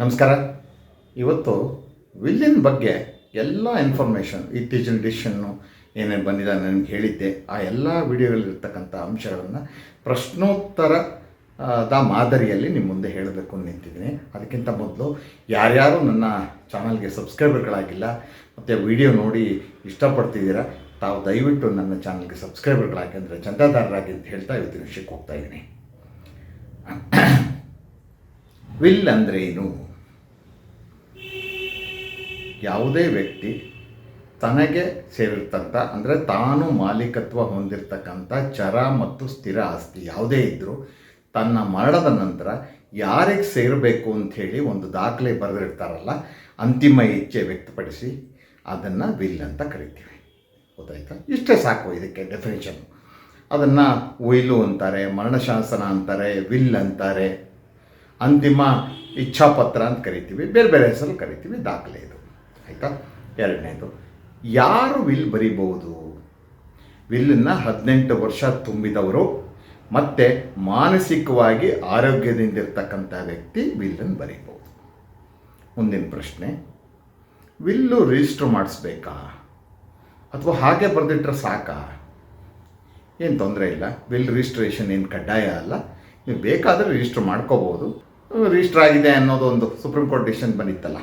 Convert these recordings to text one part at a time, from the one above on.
ನಮಸ್ಕಾರ. ಇವತ್ತು ವಿಲ್ಲಿನ ಬಗ್ಗೆ ಎಲ್ಲ ಇನ್ಫಾರ್ಮೇಷನ್ ಇತ್ತೀಚಿನ ಡಿಶನ್ನು ಏನೇನು ಬಂದಿದೆ ನನಗೆ ಹೇಳಿದ್ದೆ. ಆ ಎಲ್ಲ ವಿಡಿಯೋಗಳಲ್ಲಿರ್ತಕ್ಕಂಥ ಅಂಶಗಳನ್ನು ಪ್ರಶ್ನೋತ್ತರ ದ ಮಾದರಿಯಲ್ಲಿ ನಿಮ್ಮ ಮುಂದೆ ಹೇಳಬೇಕು ನಿಂತಿದ್ದೀನಿ. ಅದಕ್ಕಿಂತ ಮೊದಲು ಯಾರ್ಯಾರು ನನ್ನ ಚಾನಲ್ಗೆ ಸಬ್ಸ್ಕ್ರೈಬರ್ಗಳಾಗಿಲ್ಲ ಮತ್ತು ವಿಡಿಯೋ ನೋಡಿ ಇಷ್ಟಪಡ್ತಿದ್ದೀರಾ, ತಾವು ದಯವಿಟ್ಟು ನನ್ನ ಚಾನಲ್ಗೆ ಸಬ್ಸ್ಕ್ರೈಬರ್ಗಳಾಗಿ ಅಂದರೆ ಚಂದಾದಾರರಾಗಿ ಅಂತ ಹೇಳ್ತಾ ಇವತ್ತಿನ ವಿಷಯಕ್ಕೆ ಹೋಗ್ತಾ ಇದ್ದೀನಿ. ವಿಲ್ ಅಂದರೆ ಏನು? ಯಾವುದೇ ವ್ಯಕ್ತಿ ತನಗೆ ಸೇರಿರ್ತಂಥ ಅಂದರೆ ತಾನು ಮಾಲೀಕತ್ವ ಹೊಂದಿರತಕ್ಕಂಥ ಚರ ಮತ್ತು ಸ್ಥಿರ ಆಸ್ತಿ ಯಾವುದೇ ಇದ್ದರೂ ತನ್ನ ಮರಣದ ನಂತರ ಯಾರಿಗೆ ಸೇರಬೇಕು ಅಂಥೇಳಿ ಒಂದು ದಾಖಲೆ ಬರೆದಿರ್ತಾರಲ್ಲ, ಅಂತಿಮ ಇಚ್ಛೆ ವ್ಯಕ್ತಪಡಿಸಿ ಅದನ್ನು ವಿಲ್ ಅಂತ ಕರಿತೀವಿ. ಗೊತ್ತಾಯ್ತಾ? ಇಷ್ಟೇ ಸಾಕು ಇದಕ್ಕೆ ಡೆಫಿನೇಷನ್ನು ಅದನ್ನು ಉಯಿಲು ಅಂತಾರೆ, ಮರಣಶಾಸನ ಅಂತಾರೆ, ವಿಲ್ ಅಂತಾರೆ, ಅಂತಿಮ ಇಚ್ಛಾಪತ್ರ ಅಂತ ಕರಿತೀವಿ, ಬೇರೆ ಬೇರೆ ಹೆಸರು ಕರಿತೀವಿ, ದಾಖಲೆ ಇದು. ಆಯಿತಾ? ಎರಡನೇದು, ಯಾರು ವಿಲ್ ಬರಿಬೋದು ವಿಲ್ಲನ್ನು ಹದಿನೆಂಟು ವರ್ಷ ತುಂಬಿದವರು ಮತ್ತು ಮಾನಸಿಕವಾಗಿ ಆರೋಗ್ಯದಿಂದ ಇರ್ತಕ್ಕಂಥ ವ್ಯಕ್ತಿ ವಿಲ್ಲನ್ನು ಬರಿಬೋದು ಮುಂದಿನ ಪ್ರಶ್ನೆ, ವಿಲ್ಲು ರಿಜಿಸ್ಟರ್ ಮಾಡಿಸ್ಬೇಕಾ? ಅಥವಾ ಹಾಗೆ ಬರೆದಿಟ್ರೆ ಸಾಕಾ? ಏನು ತೊಂದರೆ ಇಲ್ಲ, ವಿಲ್ ರಿಜಿಸ್ಟ್ರೇಷನ್ ಏನು ಕಡ್ಡಾಯ ಅಲ್ಲ, ನೀವು ಬೇಕಾದರೆ ರಿಜಿಸ್ಟರ್ ಮಾಡ್ಕೋಬೋದು ರಿಜಿಸ್ಟ್ರ್ ಆಗಿದೆ ಅನ್ನೋದು ಒಂದು ಸುಪ್ರೀಂ ಕೋರ್ಟ್ ಡಿಸಿಷನ್ ಬಂದಿತ್ತಲ್ಲ.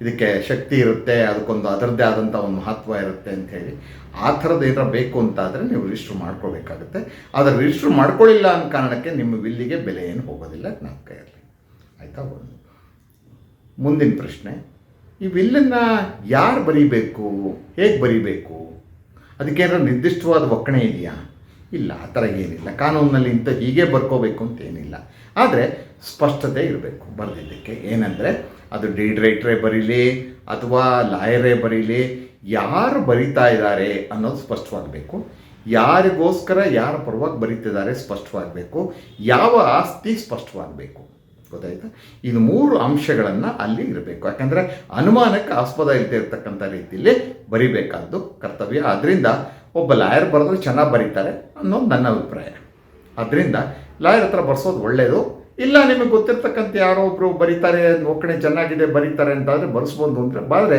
ಇದಕ್ಕೆ ಶಕ್ತಿ ಇರುತ್ತೆ, ಅದಕ್ಕೊಂದು ಅದರದ್ದೇ ಆದಂಥ ಒಂದು ಮಹತ್ವ ಇರುತ್ತೆ ಅಂತ ಹೇಳಿ, ಆ ಥರದ್ದು ಏನಾರ ಬೇಕು ಅಂತಾದರೆ ನೀವು ರಿಜಿಸ್ಟ್ರ್ ಮಾಡ್ಕೋಬೇಕಾಗುತ್ತೆ. ಆದರೆ ರಿಜಿಸ್ಟ್ರ್ ಮಾಡ್ಕೊಳ್ಳಿಲ್ಲ ಅನ್ನೋ ಕಾರಣಕ್ಕೆ ನಿಮ್ಮ ಬಿಲ್ಲಿಗೆ ಬೆಲೆ ಏನು ಹೋಗೋದಿಲ್ಲ ನಮ್ಮ ಕೈಯಲ್ಲಿ. ಆಯಿತಾ? ಒಂದು ಮುಂದಿನ ಪ್ರಶ್ನೆ. ಈ ಬಿಲ್ಲನ್ನು ಯಾರು ಬರೀಬೇಕು? ಹೇಗೆ ಬರೀಬೇಕು? ಅದಕ್ಕೇನಾದ್ರೂ ನಿರ್ದಿಷ್ಟವಾದ ಒಕ್ಕಣೆ ಇದೆಯಾ? ಇಲ್ಲ, ಆ ಥರ ಏನಿಲ್ಲ. ಕಾನೂನಿನಲ್ಲಿ ಇಂಥ ಹೀಗೆ ಬರ್ಕೋಬೇಕು ಅಂತ ಏನಿಲ್ಲ. ಆದರೆ ಸ್ಪಷ್ಟತೆ ಇರಬೇಕು ಬರೆದಿದ್ದಕ್ಕೆ. ಏನಂದರೆ ಅದು ಡೀಡ್ ರೈಟ್ರೇ ಬರೀಲಿ ಅಥವಾ ಲಾಯರೇ ಬರೀಲಿ, ಯಾರು ಬರಿತಾ ಇದ್ದಾರೆ ಅನ್ನೋದು ಸ್ಪಷ್ಟವಾಗಬೇಕು. ಯಾರಿಗೋಸ್ಕರ, ಯಾರ ಪರವಾಗಿ ಬರೀತಿದ್ದಾರೆ ಸ್ಪಷ್ಟವಾಗಬೇಕು. ಯಾವ ಆಸ್ತಿ ಸ್ಪಷ್ಟವಾಗಬೇಕು. ಗೊತ್ತಾಯ್ತಾ? ಇದು ಮೂರು ಅಂಶಗಳನ್ನು ಅಲ್ಲಿ ಇರಬೇಕು. ಯಾಕಂದರೆ ಅನುಮಾನಕ್ಕೆ ಆಸ್ಪದ ಇಲ್ಲದೆ ಇರತಕ್ಕಂಥ ರೀತಿಯಲ್ಲಿ ಬರಿಬೇಕಾದ್ದು ಕರ್ತವ್ಯ. ಅದರಿಂದ ಒಬ್ಬ ಲಾಯರ್ ಬರೆದ್ರೆ ಚೆನ್ನಾಗಿ ಬರೀತಾರೆ ಅನ್ನೋದು ನನ್ನ ಅಭಿಪ್ರಾಯ. ಅದರಿಂದ ಲಾಯರ್ ಹತ್ರ ಬರ್ಸೋದು ಒಳ್ಳೆಯದು ಇಲ್ಲ, ನಿಮಗೆ ಗೊತ್ತಿರ್ತಕ್ಕಂಥ ಯಾರೋ ಒಬ್ಬರು ಬರೀತಾರೆ ನೋಕಣೆ ಚೆನ್ನಾಗಿದೆ, ಬರೀತಾರೆ ಅಂತಾದರೆ ಬರೆಸ್ಬೋದು ಅಂದರೆ ಆದರೆ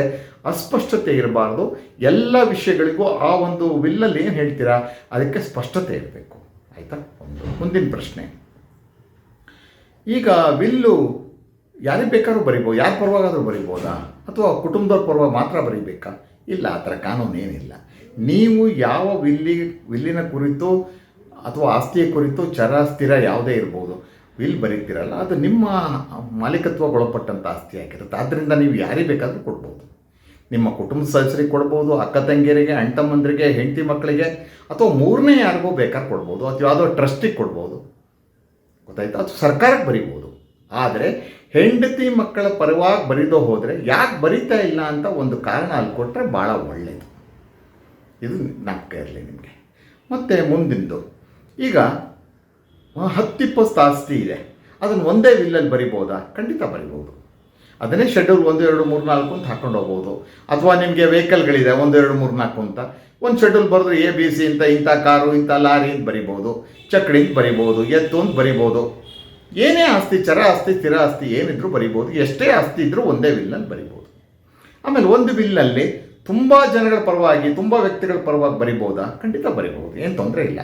ಅಸ್ಪಷ್ಟತೆ ಇರಬಾರ್ದು. ಎಲ್ಲ ವಿಷಯಗಳಿಗೂ ಆ ಒಂದು ವಿಲ್ಲಲ್ಲಿ ಏನು ಹೇಳ್ತೀರಾ? ಅದಕ್ಕೆ ಸ್ಪಷ್ಟತೆ ಇರಬೇಕು. ಆಯಿತಾ? ಒಂದು ಮುಂದಿನ ಪ್ರಶ್ನೆ. ಈಗ ವಿಲ್ಲು ಯಾರಿಗೆ ಬೇಕಾದ್ರೂ ಬರಿಬೋದು, ಯಾರ ಪರವಾಗಾದರೂ ಬರಿಬೋದಾ? ಅಥವಾ ಕುಟುಂಬದವ್ರ ಪರವಾಗಿ ಮಾತ್ರ ಬರೀಬೇಕಾ? ಇಲ್ಲ, ಆ ಥರ ಕಾನೂನೇನಿಲ್ಲ. ನೀವು ಯಾವ ವಿಲ್ಲಿ, ವಿಲ್ಲಿನ ಕುರಿತು ಅಥವಾ ಆಸ್ತಿಯ ಕುರಿತು ಚರ, ಸ್ಥಿರ ಯಾವುದೇ ಇರ್ಬೋದು. ವಿಲ್ ಬರೀತಿರಲ್ಲ, ಅದು ನಿಮ್ಮ ಮಾಲೀಕತ್ವಗೊಳಪಟ್ಟಂಥ ಆಸ್ತಿ ಆಗಿರುತ್ತೆ. ಆದ್ದರಿಂದ ನೀವು ಯಾರಿಗೆ ಬೇಕಾದರೂ ಕೊಡ್ಬೋದು. ನಿಮ್ಮ ಕುಟುಂಬ ಸದಸ್ಯರಿಗೆ ಕೊಡ್ಬೋದು, ಅಕ್ಕ ತಂಗಿಯರಿಗೆ, ಅಣ್ಣ ತಮ್ಮಂದರಿಗೆ, ಹೆಂಡತಿ ಮಕ್ಕಳಿಗೆ, ಅಥವಾ ಮೂರನೇ ಯಾರಿಗೂ ಬೇಕಾದ್ರೆ ಕೊಡ್ಬೋದು, ಅಥವಾ ಯಾವುದೋ ಟ್ರಸ್ಟಿಗೆ ಕೊಡ್ಬೋದು. ಗೊತ್ತಾಯ್ತಾ? ಅಥವಾ ಸರ್ಕಾರಕ್ಕೆ ಬರಿಬೋದು. ಆದರೆ ಹೆಂಡತಿ ಮಕ್ಕಳ ಪರವಾಗಿ ಬರೀದೋ ಹೋದರೆ ಯಾಕೆ ಬರೀತಾ ಇಲ್ಲ ಅಂತ ಒಂದು ಕಾರಣ ಅಲ್ಲಿ ಕೊಟ್ಟರೆ ಭಾಳ ಒಳ್ಳೆಯದು ಇದು ಜ್ಞಾಪಕ ಇರಲಿ ನಿಮಗೆ. ಮತ್ತು ಮುಂದಿಂದು. ಈಗ ಹತ್ತಿಪ್ಪತ್ತು ಆಸ್ತಿ ಇದೆ. ಅದನ್ನು ಒಂದೇ ವಿಲ್ಲಲ್ಲಿ ಬರಿಬೋದಾ? ಖಂಡಿತ ಬರಿಬೋದು. ಅದನ್ನೇ ಶೆಡ್ಯೂಲ್ ಒಂದು, ಎರಡು, ಮೂರು, ನಾಲ್ಕು ಅಂತ ಹಾಕ್ಕೊಂಡು ಹೋಗ್ಬೋದು. ಅಥವಾ ನಿಮಗೆ ವೆಹಿಕಲ್ಗಳಿದೆ, ಒಂದು, ಎರಡು, ಮೂರು, ನಾಲ್ಕು ಅಂತ. ಒಂದು ಶೆಡ್ಯೂಲ್ ಬರೆದ್ರೆ ಎ ಬಿ ಸಿ ಅಂತ ಇಂಥ ಕಾರು, ಇಂಥ ಲಾರಿ ಅಂತ ಬರಿಬೋದು. ಚಕ್ಡಿ ಅಂತ ಬರಿಬೋದು, ಎತ್ತು ಅಂತ ಬರಿಬೋದು. ಏನೇ ಆಸ್ತಿ, ಚರ ಆಸ್ತಿ, ಸ್ಥಿರ ಆಸ್ತಿ ಏನಿದ್ರು ಬರಿಬೋದು. ಎಷ್ಟೇ ಆಸ್ತಿ ಇದ್ದರೂ ಒಂದೇ ಬಿಲ್ನಲ್ಲಿ ಬರಿಬೋದು. ಆಮೇಲೆ ಒಂದು ಬಿಲ್ನಲ್ಲಿ ತುಂಬ ಜನಗಳ ಪರವಾಗಿ, ತುಂಬ ವ್ಯಕ್ತಿಗಳ ಪರವಾಗಿ ಬರಿಬೋದಾ? ಖಂಡಿತ ಬರಿಬೋದು. ಏನು ತೊಂದರೆ ಇಲ್ಲ.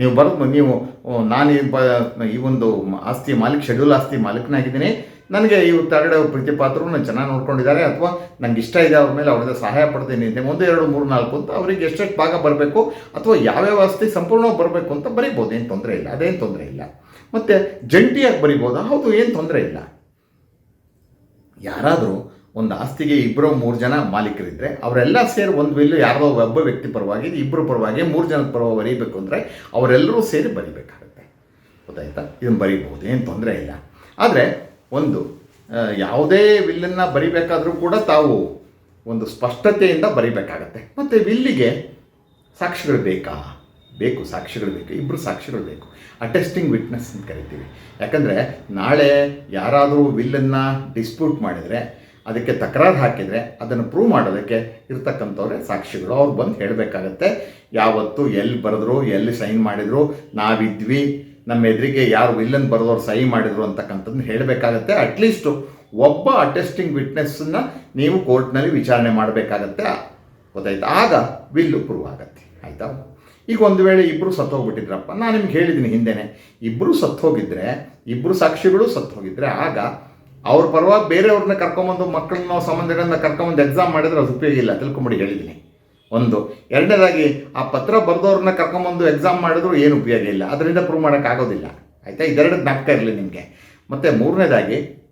ನೀವು ಬರೋದು ನೀವು ನಾನು ಈ ಒಂದು ಆಸ್ತಿ ಮಾಲೀಕ ಶೆಡ್ಯೂಲ್ ಆಸ್ತಿ ಮಾಲೀಕನಾಗಿದ್ದೀನಿ. ನನಗೆ ಈ ತಗಡೆ ಪ್ರೀತಿ ಪಾತ್ರರು ನಾನು ಚೆನ್ನಾಗಿ ನೋಡ್ಕೊಂಡಿದ್ದಾರೆ. ಅಥವಾ ನನಗೆ ಇಷ್ಟ ಇದೆ ಅವ್ರ ಮೇಲೆ ಅವ್ರದ್ದು ಸಹಾಯ ಪಡ್ತೀನಿ. ಒಂದು, ಎರಡು, ಮೂರು, ನಾಲ್ಕು ಅಂತ ಅವರಿಗೆ ಎಷ್ಟೆಷ್ಟು ಭಾಗ ಬರಬೇಕು, ಅಥವಾ ಯಾವ್ಯಾವ ಆಸ್ತಿ ಸಂಪೂರ್ಣವಾಗಿ ಬರಬೇಕು ಅಂತ ಬರಿಬೋದು. ಏನು ತೊಂದರೆ ಇಲ್ಲ, ಅದೇನು ತೊಂದರೆ ಇಲ್ಲ. ಮತ್ತು ಜಂಟಿಯಾಗಿ ಬರಿಬೋದಾ? ಹೌದು, ಏನು ತೊಂದರೆ ಇಲ್ಲ. ಯಾರಾದರೂ ಒಂದು ಆಸ್ತಿಗೆ ಇಬ್ಬರು ಮೂರು ಜನ ಮಾಲೀಕರಿದ್ದರೆ ಅವರೆಲ್ಲ ಸೇರಿ ಒಂದು ವಿಲ್ಲು ಯಾರೋ ಒಬ್ಬ ವ್ಯಕ್ತಿ ಪರವಾಗಿ ಇಬ್ಬರು ಪರವಾಗಿ ಮೂರು ಜನದ ಪರವಾಗಿ ಬರೀಬೇಕು ಅಂದರೆ ಅವರೆಲ್ಲರೂ ಸೇರಿ ಬರಿಬೇಕಾಗುತ್ತೆ. ಗೊತ್ತಾಯ್ತಾ? ಇದನ್ನು ಬರೀಬಹುದು, ಏನು ತೊಂದರೆ ಇಲ್ಲ. ಆದರೆ ಒಂದು ಯಾವುದೇ ವಿಲ್ಲನ್ನು ಬರಿಬೇಕಾದ್ರೂ ಕೂಡ ತಾವು ಒಂದು ಸ್ಪಷ್ಟತೆಯಿಂದ ಬರಿಬೇಕಾಗತ್ತೆ. ಮತ್ತು ವಿಲ್ಲಿಗೆ ಸಾಕ್ಷಿಗಳು ಬೇಕಾ? ಬೇಕು, ಸಾಕ್ಷಿಗಳು ಬೇಕು ಇಬ್ಬರು ಸಾಕ್ಷಿಗಳು ಬೇಕು. ಅಟೆಸ್ಟಿಂಗ್ ವಿಟ್ನೆಸ್ ಅಂತ ಕರಿತೀವಿ. ಯಾಕಂದರೆ ನಾಳೆ ಯಾರಾದರೂ ವಿಲ್ಲನ್ನು ಡಿಸ್ಪ್ಯೂಟ್ ಮಾಡಿದರೆ ಅದಕ್ಕೆ ತಕರಾರು ಹಾಕಿದರೆ ಅದನ್ನು ಪ್ರೂವ್ ಮಾಡೋದಕ್ಕೆ ಇರ್ತಕ್ಕಂಥವ್ರೆ ಸಾಕ್ಷಿಗಳು. ಅವ್ರು ಬಂದು ಹೇಳಬೇಕಾಗತ್ತೆ, ಯಾವತ್ತು ಎಲ್ಲಿ ಬರೆದ್ರು, ಎಲ್ಲಿ ಸೈನ್ ಮಾಡಿದ್ರು, ನಾವಿದ್ವಿ, ನಮ್ಮ ಎದುರಿಗೆ ಯಾರು ವಿಲ್ಲನ್ ಬರೆದವ್ರು ಸಹಿ ಮಾಡಿದ್ರು ಅಂತಕ್ಕಂಥದ್ದನ್ನ ಹೇಳಬೇಕಾಗತ್ತೆ. ಅಟ್ಲೀಸ್ಟು ಒಬ್ಬ ಅಟೆಸ್ಟಿಂಗ್ ವಿಟ್ನೆಸ್ಸನ್ನು ನೀವು ಕೋರ್ಟ್ನಲ್ಲಿ ವಿಚಾರಣೆ ಮಾಡಬೇಕಾಗತ್ತೆ. ಗೊತ್ತಾಯ್ತು? ಆಗ ವಿಲ್ಲು ಪ್ರೂವ್ ಆಗತ್ತೆ. ಆಯಿತಾ? ಈಗ ಒಂದು ವೇಳೆ ಇಬ್ಬರು ಸತ್ತೋಗ್ಬಿಟ್ಟಿದ್ರಪ್ಪ, ನಾನು ನಿಮ್ಗೆ ಹೇಳಿದ್ದೀನಿ ಹಿಂದೆನೆ. ಇಬ್ಬರು ಸತ್ತೋಗಿದ್ರೆ ಇಬ್ಬರು ಸಾಕ್ಷಿಗಳು ಸತ್ತೋಗಿದ್ರೆ ಆಗ ಅವ್ರ ಪರವಾಗಿ ಬೇರೆಯವ್ರನ್ನ ಕರ್ಕೊಂಬಂದು ಮಕ್ಕಳನ್ನ ಸಂಬಂಧಗಳನ್ನ ಕರ್ಕೊಂಬಂದು ಎಕ್ಸಾಮ್ ಮಾಡಿದ್ರೆ ಅದು ಉಪಯೋಗ ಇಲ್ಲ. ತಿಳ್ಕೊಂಬಿಡಿ, ಹೇಳಿದ್ದೀನಿ. ಒಂದು. ಎರಡನೇದಾಗಿ, ಆ ಪತ್ರ ಬರೆದವ್ರನ್ನ ಕರ್ಕೊಂಬಂದು ಎಕ್ಸಾಮ್ ಮಾಡಿದ್ರು ಏನು ಉಪಯೋಗ ಇಲ್ಲ. ಅದರಿಂದ ಪ್ರೂವ್ ಮಾಡೋಕ್ಕಾಗೋದಿಲ್ಲ ಆಯಿತಾ? ಇದೆರಡು ಜ್ಞಾಪಕ ಇರಲಿ ನಿಮಗೆ. ಮತ್ತು ಮೂರನೇದಾಗಿ,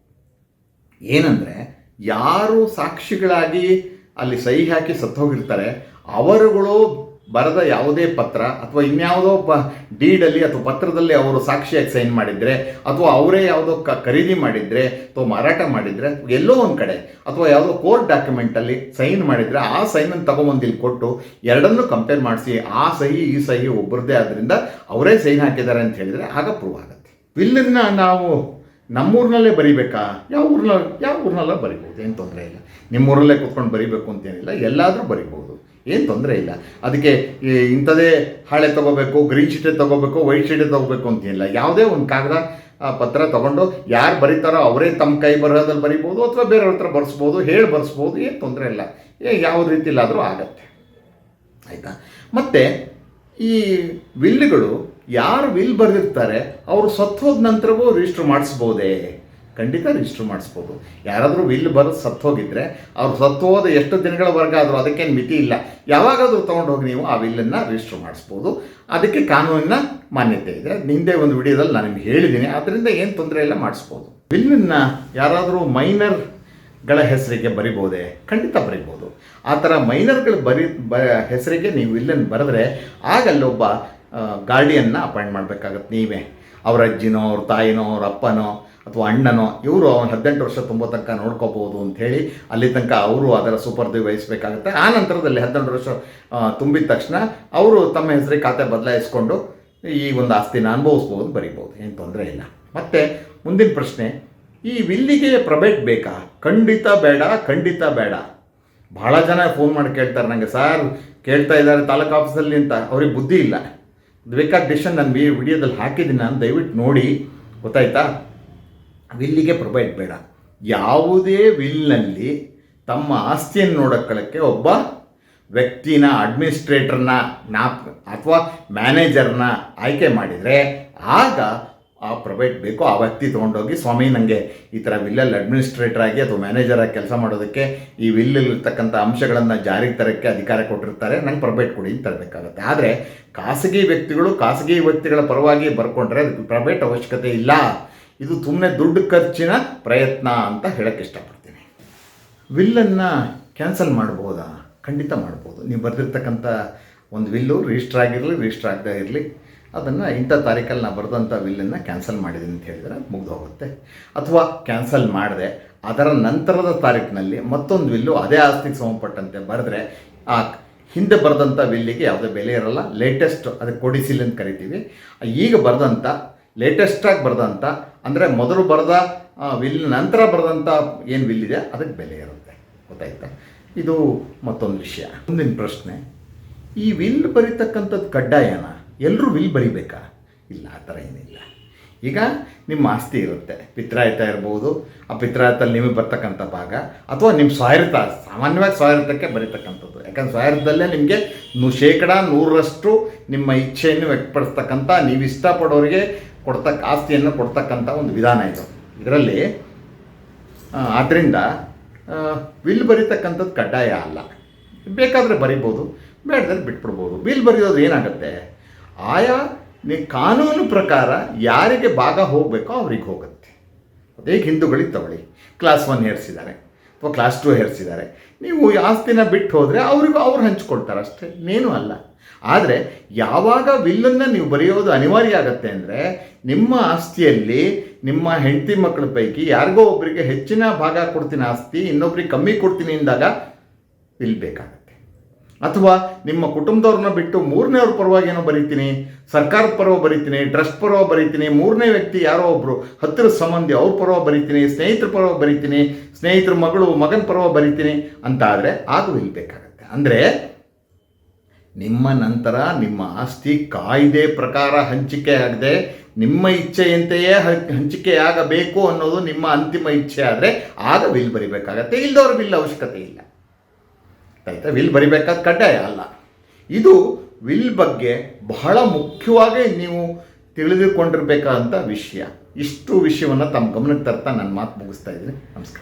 ಏನಂದರೆ, ಯಾರು ಸಾಕ್ಷಿಗಳಾಗಿ ಅಲ್ಲಿ ಸಹಿ ಹಾಕಿ ಸತ್ತೋಗಿರ್ತಾರೆ, ಅವರುಗಳು ಬರೆದ ಯಾವುದೇ ಪತ್ರ ಅಥವಾ ಇನ್ಯಾವುದೋ ಪ ಡೀಡಲ್ಲಿ ಅಥವಾ ಪತ್ರದಲ್ಲಿ ಅವರು ಸಾಕ್ಷಿಯಾಗಿ ಸೈನ್ ಮಾಡಿದರೆ ಅಥವಾ ಅವರೇ ಯಾವುದೋ ಕ ಖರೀದಿ ಮಾಡಿದರೆ ಅಥವಾ ಮಾರಾಟ ಮಾಡಿದರೆ ಎಲ್ಲೋ ಒಂದು ಕಡೆ ಅಥವಾ ಯಾವುದೋ ಕೋರ್ಟ್ ಡಾಕ್ಯುಮೆಂಟಲ್ಲಿ ಸೈನ್ ಮಾಡಿದರೆ ಆ ಸೈನನ್ನು ತಗೊಂಬಂದು ಇಲ್ಲಿ ಕೊಟ್ಟು ಎರಡನ್ನೂ ಕಂಪೇರ್ ಮಾಡಿಸಿ ಆ ಸಹಿ, ಈ ಸಹಿ ಒಬ್ಬರದೇ ಆದ್ದರಿಂದ ಅವರೇ ಸೈನ್ ಹಾಕಿದ್ದಾರೆ ಅಂತ ಹೇಳಿದರೆ ಆಗ ಪ್ರೂವ್ ಆಗುತ್ತೆ. ವಿಲ್ಲನ್ನು ನಾವು ನಮ್ಮೂರಿನಲ್ಲೇ ಬರಿಬೇಕಾ? ಯಾವ ಊರಿನ ಯಾವ ಊರಿನಲ್ಲ ಬರಿಬೋದು ಏನು ತೊಂದರೆ ಇಲ್ಲ. ನಿಮ್ಮೂರಲ್ಲೇ ಕೂತ್ಕೊಂಡು ಬರಿಬೇಕು ಅಂತೇನಿಲ್ಲ ಎಲ್ಲಾದರೂ ಬರಿಬೋದು ಏನು ತೊಂದರೆ ಇಲ್ಲ. ಅದಕ್ಕೆ ಇಂಥದೇ ಹಾಳೆ ತೊಗೋಬೇಕು ಗ್ರೀನ್ ಶೀಟೇ ತೊಗೋಬೇಕು ವೈಟ್ ಶೀಟೇ ತೊಗೋಬೇಕು ಅಂತೇನಿಲ್ಲ ಯಾವುದೇ ಒಂದು ಕಾಗದ ಪತ್ರ ತೊಗೊಂಡು ಯಾರು ಬರೀತಾರೋ ಅವರೇ ತಮ್ಮ ಕೈ ಬರೋದ್ರಲ್ಲಿ ಬರಿಬೋದು ಅಥವಾ ಬೇರೆಯವ್ರ ಹತ್ರ ಬರ್ಸ್ಬೋದು, ಹೇಳಿ ಬರೆಸ್ಬೋದು, ಏನು ತೊಂದರೆ ಇಲ್ಲ. ಏ ಯಾವ ರೀತಿಲಾದರೂ ಆಗತ್ತೆ. ಆಯಿತಾ? ಮತ್ತು ಈ ವಿಲ್ಗಳು ಯಾರು ವಿಲ್ ಬರೆದಿರ್ತಾರೆ, ಅವರು ಸತ್ತೋದ ನಂತರವೂ ರಿಜಿಸ್ಟ್ರ್ ಮಾಡಿಸ್ಬೋದೇ? ಖಂಡಿತ ರಿಜಿಸ್ಟರ್ ಮಾಡಿಸ್ಬೋದು. ಯಾರಾದರೂ ವಿಲ್ ಬರೆದು ಸತ್ತೋಗಿದ್ರೆ ಅವ್ರು ಸತ್ತೋದ ಎಷ್ಟು ದಿನಗಳವರೆಗೆ ಆದರೂ ಅದಕ್ಕೇನು ಮಿತಿ ಇಲ್ಲ. ಯಾವಾಗಾದರೂ ತೊಗೊಂಡೋಗಿ ನೀವು ಆ ವಿಲ್ಲನ್ನು ರಿಜಿಸ್ಟರ್ ಮಾಡಿಸ್ಬೋದು. ಅದಕ್ಕೆ ಕಾನೂನಿನ ಮಾನ್ಯತೆ ಇದೆ. ನಿಂದೆ ಒಂದು ವಿಡಿಯೋದಲ್ಲಿ ನಾನು ನಿಮ್ಗೆ ಹೇಳಿದ್ದೀನಿ. ಅದರಿಂದ ಏನು ತೊಂದರೆ ಇಲ್ಲ ಮಾಡಿಸ್ಬೋದು. ವಿಲ್ಲನ್ನು ಯಾರಾದರೂ ಮೈನರ್ಗಳ ಹೆಸರಿಗೆ ಬರಿಬೋದೇ? ಖಂಡಿತ ಬರಿಬೋದು. ಆ ಥರ ಮೈನರ್ಗಳು ಬರಿ, ಬ, ಹೆಸರಿಗೆ ನೀವು ವಿಲ್ಲನ್ನು ಬರೆದ್ರೆ ಆಗ ಅಲ್ಲೊಬ್ಬ ಗಾರ್ಡಿಯನ್ನ ಅಪಾಯಿಂಟ್ ಮಾಡಬೇಕಾಗತ್ತೆ ನೀವೇ. ಅವ್ರ ಅಜ್ಜಿನೋ, ಅವ್ರ ತಾಯಿನೋ, ಅವ್ರ ಅಪ್ಪನೋ ಅಥವಾ ಅಣ್ಣನೋ, ಇವರು ಅವನು ಹದಿನೆಂಟು ವರ್ಷ ತುಂಬ ತನಕ ನೋಡ್ಕೋಬೋದು ಹೇಳಿ ಅಲ್ಲಿ ತನಕ ಅವರು ಅದರ ಸುಪರ್ದಿ ವಹಿಸಬೇಕಾಗುತ್ತೆ. ಆ ನಂತರದಲ್ಲಿ ಹದಿನೆಂಟು ವರ್ಷ ತುಂಬಿದ ತಕ್ಷಣ ಅವರು ತಮ್ಮ ಹೆಸರಿಗೆ ಖಾತೆ ಬದಲಾಯಿಸ್ಕೊಂಡು ಈ ಒಂದು ಆಸ್ತಿನ ಅನುಭವಿಸ್ಬೋದು, ಬರಿಬೋದು, ಏನು ತೊಂದರೆ ಇಲ್ಲ. ಮತ್ತು ಮುಂದಿನ ಪ್ರಶ್ನೆ, ಈ ವಿಲ್ಲಿಗೆ ಪ್ರೈವೇಟ್ ಬೇಕಾ? ಖಂಡಿತ ಬೇಡ ಖಂಡಿತ ಬೇಡ. ಭಾಳ ಜನ ಫೋನ್ ಮಾಡಿ ಕೇಳ್ತಾರೆ ನನಗೆ ಸರ್ ಕೇಳ್ತಾ ಇದ್ದಾರೆ ತಾಲೂಕು ಆಫೀಸಲ್ಲಿ ಅಂತ. ಅವ್ರಿಗೆ ಬುದ್ಧಿ ಇಲ್ಲ. ಬೇಕಾದ ಡಿಶನ್ ನಾನು ವಿಡಿಯೋದಲ್ಲಿ ಹಾಕಿದ್ದೀನಿ ನಾನು ದಯವಿಟ್ಟು ನೋಡಿ. ಗೊತ್ತಾಯ್ತಾ? ವಿಲ್ಲಿಗೆ ಪ್ರೊವೈಡ್ ಬೇಡ. ಯಾವುದೇ ವಿಲ್ನಲ್ಲಿ ತಮ್ಮ ಆಸ್ತಿಯನ್ನು ನೋಡೋಕ್ಕಳಕ್ಕೆ ಒಬ್ಬ ವ್ಯಕ್ತಿನ ಅಡ್ಮಿನಿಸ್ಟ್ರೇಟರ್ನ ನಾಪ್ ಅಥವಾ ಮ್ಯಾನೇಜರ್ನ ಆಯ್ಕೆ ಮಾಡಿದರೆ ಆಗ ಆ ಪ್ರೊವೈಡ್ ಬೇಕು ಆ ವ್ಯಕ್ತಿ ತೊಗೊಂಡೋಗಿ, ಸ್ವಾಮಿ ನನಗೆ ಈ ಥರ ವಿಲ್ಲಲ್ಲಿ ಅಡ್ಮಿನಿಸ್ಟ್ರೇಟರ್ ಆಗಿ ಅಥವಾ ಮ್ಯಾನೇಜರ್ ಆಗಿ ಕೆಲಸ ಮಾಡೋದಕ್ಕೆ ಈ ವಿಲ್ಲಲ್ಲಿರ್ತಕ್ಕಂಥ ಅಂಶಗಳನ್ನು ಜಾರಿಗೆ ತರೋಕ್ಕೆ ಅಧಿಕಾರ ಕೊಟ್ಟಿರ್ತಾರೆ, ನಂಗೆ ಪ್ರೊವೈಡ್ ಕೊಡಿ ಅಂತ ತರಬೇಕಾಗತ್ತೆ ಆದರೆ ಖಾಸಗಿ ವ್ಯಕ್ತಿಗಳು ಖಾಸಗಿ ವ್ಯಕ್ತಿಗಳ ಪರವಾಗಿ ಬರ್ಕೊಂಡ್ರೆ ಅದಕ್ಕೆ ಪ್ರೈವೇಟ್ ಅವಶ್ಯಕತೆ ಇಲ್ಲ. ಇದು ಸುಮ್ಮನೆ ದುಡ್ಡು ಖರ್ಚಿನ ಪ್ರಯತ್ನ ಅಂತ ಹೇಳಕ್ಕೆ ಇಷ್ಟಪಡ್ತೀನಿ. ವಿಲ್ಲನ್ನು ಕ್ಯಾನ್ಸಲ್ ಮಾಡ್ಬೋದಾ? ಖಂಡಿತ ಮಾಡ್ಬೋದು. ನೀವು ಬರೆದಿರ್ತಕ್ಕಂಥ ಒಂದು ವಿಲ್ಲು ರಿಜಿಸ್ಟರ್ ಆಗಿರಲಿ ರಿಜಿಸ್ಟರ್ ಆಗದೇ ಇರಲಿ, ಅದನ್ನು ಇಂಥ ತಾರೀಕಲ್ಲಿ ನಾನು ಬರೆದಂಥ ವಿಲ್ಲನ್ನು ಕ್ಯಾನ್ಸಲ್ ಮಾಡಿದ್ದೀನಿ ಅಂತ ಹೇಳಿದರೆ ಮುಗ್ದು ಹೋಗುತ್ತೆ. ಅಥವಾ ಕ್ಯಾನ್ಸಲ್ ಮಾಡಿದೆ, ಅದರ ನಂತರದ ತಾರೀಕಿನಲ್ಲಿ ಮತ್ತೊಂದು ವಿಲ್ಲು ಅದೇ ಆಸ್ತಿಗೆ ಸಂಬಂಧಪಟ್ಟಂತೆ ಬರೆದ್ರೆ, ಆ ಹಿಂದೆ ಬರೆದಂಥ ವಿಲ್ಲಿಗೆ ಯಾವುದೇ ಬೆಲೆ ಇರಲ್ಲ. ಲೇಟೆಸ್ಟ್ ಅದಕ್ಕೆ ಕೊಡಿಸಿಲ್ ಅಂತ ಕರಿತೀವಿ. ಈಗ ಬರೆದಂಥ ಲೇಟೆಸ್ಟಾಗಿ ಬರೆದಂಥ ಅಂದರೆ ಮೊದಲು ಬರೆದ ವಿಲ್ ನಂತರ ಬರೆದಂಥ ಏನು ವಿಲ್ ಇದೆ, ಅದಕ್ಕೆ ಬೆಲೆ ಇರುತ್ತೆ. ಗೊತ್ತಾಯ್ತಾ? ಇದು ಮತ್ತೊಂದು ವಿಷಯ. ಮುಂದಿನ ಪ್ರಶ್ನೆ, ಈ ವಿಲ್ ಬರೀತಕ್ಕಂಥದ್ದು ಕಡ್ಡಾಯನ? ಎಲ್ಲರೂ ವಿಲ್ ಬರಿಬೇಕಾ? ಇಲ್ಲ, ಆ ಥರ ಏನಿಲ್ಲ. ಈಗ ನಿಮ್ಮ ಆಸ್ತಿ ಇರುತ್ತೆ. ಪಿತ್ರಾಯತ ಇರ್ಬೋದು, ಆ ಪಿತ್ರಾಯತಲ್ಲಿ ನಿಮಗೆ ಬರ್ತಕ್ಕಂಥ ಭಾಗ, ಅಥವಾ ನಿಮ್ಮ ಸ್ವಾಯತ್ತ, ಸಾಮಾನ್ಯವಾಗಿ ಸ್ವಾಯತ್ತಕ್ಕೆ ಬರೀತಕ್ಕಂಥದ್ದು. ಯಾಕಂದ್ರೆ ಸ್ವಾಯತ್ತದಲ್ಲೇ ನಿಮಗೆ ಶೇಕಡಾ ಶೇಕಡ ನೂರರಷ್ಟು ನಿಮ್ಮ ಇಚ್ಛೆಯನ್ನು ವ್ಯಕ್ತಪಡಿಸ್ತಕ್ಕಂಥ, ನೀವು ಇಷ್ಟಪಡೋರಿಗೆ ಕೊಡ್ತಕ್ಕ, ಆಸ್ತಿಯನ್ನು ಕೊಡ್ತಕ್ಕಂಥ ಒಂದು ವಿಧಾನ ಇದು. ಇದರಲ್ಲಿ ಆದ್ದರಿಂದ ವಿಲ್ ಬರೀತಕ್ಕಂಥದ್ದು ಕಡ್ಡಾಯ ಅಲ್ಲ. ಬೇಕಾದರೆ ಬರಿಬೋದು, ಬೇಡದಲ್ಲಿ ಬಿಟ್ಬಿಡ್ಬೋದು. ಬಿಲ್ ಬರೆಯೋದು ಏನಾಗುತ್ತೆ? ಆಯಾ ಕಾನೂನು ಪ್ರಕಾರ ಯಾರಿಗೆ ಭಾಗ ಹೋಗಬೇಕೋ ಅವ್ರಿಗೆ ಹೋಗುತ್ತೆ. ಅದೇ ಹಿಂದೂಗಳಿಗೆ ತಗೊಳ್ಳಿ. ಕ್ಲಾಸ್ ಒನ್ ಹೇರಿಸಿದ್ದಾರೆ ಅಥವಾ ಕ್ಲಾಸ್ ಟು ಹೇರ್ಸಿದ್ದಾರೆ ನೀವು ಆಸ್ತಿನ ಬಿಟ್ಟು ಹೋದರೆ ಅವರಿಗೂ ಅವ್ರು ಹಂಚ್ಕೊಳ್ತಾರೆ ಅಷ್ಟೇ ಇನ್ನೇನು ಅಲ್ಲ. ಆದರೆ ಯಾವಾಗ ವಿಲ್ಲನ್ನು ನೀವು ಬರೆಯೋದು ಅನಿವಾರ್ಯ ಆಗತ್ತೆ ಅಂದರೆ ನಿಮ್ಮ ಆಸ್ತಿಯಲ್ಲಿ ನಿಮ್ಮ ಹೆಂಡತಿ ಮಕ್ಕಳ ಪೈಕಿ ಯಾರಿಗೋ ಒಬ್ಬರಿಗೆ ಹೆಚ್ಚಿನ ಭಾಗ ಕೊಡ್ತೀನಿ ಆಸ್ತಿ, ಇನ್ನೊಬ್ರಿಗೆ ಕಮ್ಮಿ ಕೊಡ್ತೀನಿ ಅಂದಾಗ ವಿಲ್ ಬೇಕಾಗತ್ತೆ. ಅಥವಾ ನಿಮ್ಮ ಕುಟುಂಬದವ್ರನ್ನ ಬಿಟ್ಟು ಮೂರನೇವ್ರ ಪರವಾಗಿ ಏನೋ ಬರೀತೀನಿ, ಸರ್ಕಾರದ ಪರವಾಗಿ ಬರೀತೀನಿ, ಟ್ರಸ್ಟ್ ಪರವಾಗಿ ಬರೀತೀನಿ, ಮೂರನೇ ವ್ಯಕ್ತಿ ಯಾರೋ ಒಬ್ಬರು ಹತ್ತಿರ ಸಂಬಂಧಿ ಅವ್ರ ಪರವಾಗಿ ಬರೀತೀನಿ, ಸ್ನೇಹಿತರ ಪರವಾಗಿ ಬರೀತೀನಿ, ಸ್ನೇಹಿತರ ಮಗಳು, ಮಗನ ಪರವಾಗಿ ಬರೀತೀನಿ ಅಂತ ಆದರೆ ಆಗು ಇಲ್ಬೇಕಾಗತ್ತೆ ಅಂದರೆ ನಿಮ್ಮ ನಂತರ ನಿಮ್ಮ ಆಸ್ತಿ ಕಾಯ್ದೆ ಪ್ರಕಾರ ಹಂಚಿಕೆ ಆಗದೆ, ನಿಮ್ಮ ಇಚ್ಛೆಯಂತೆಯೇ ಹಂಚಿಕೆ ಹಂಚಿಕೆಯಾಗಬೇಕು ಅನ್ನೋದು ನಿಮ್ಮ ಅಂತಿಮ ಇಚ್ಛೆ ಆದರೆ ಆಗ ಬಿಲ್ ಬರಿಬೇಕಾಗತ್ತೆ. ಇಲ್ದವ್ರ ಬಿಲ್ ಅವಶ್ಯಕತೆ ಇಲ್ಲ. ಆಯ್ತಾ ವಿಲ್ ಬರಿಬೇಕಾದ ಕಡ್ಡಾಯ ಅಲ್ಲ. ಇದು ವಿಲ್ ಬಗ್ಗೆ ಬಹಳ ಮುಖ್ಯವಾಗಿ ನೀವು ತಿಳಿದುಕೊಂಡಿರಬೇಕಾದಂಥ ವಿಷಯ. ಇಷ್ಟು ವಿಷಯವನ್ನು ತಮ್ಮ ಗಮನಕ್ಕೆ ತರ್ತಾ ನಾನು ಮಾತು ಮುಗಿಸ್ತಾ ಇದ್ದೀನಿ. ನಮಸ್ಕಾರ.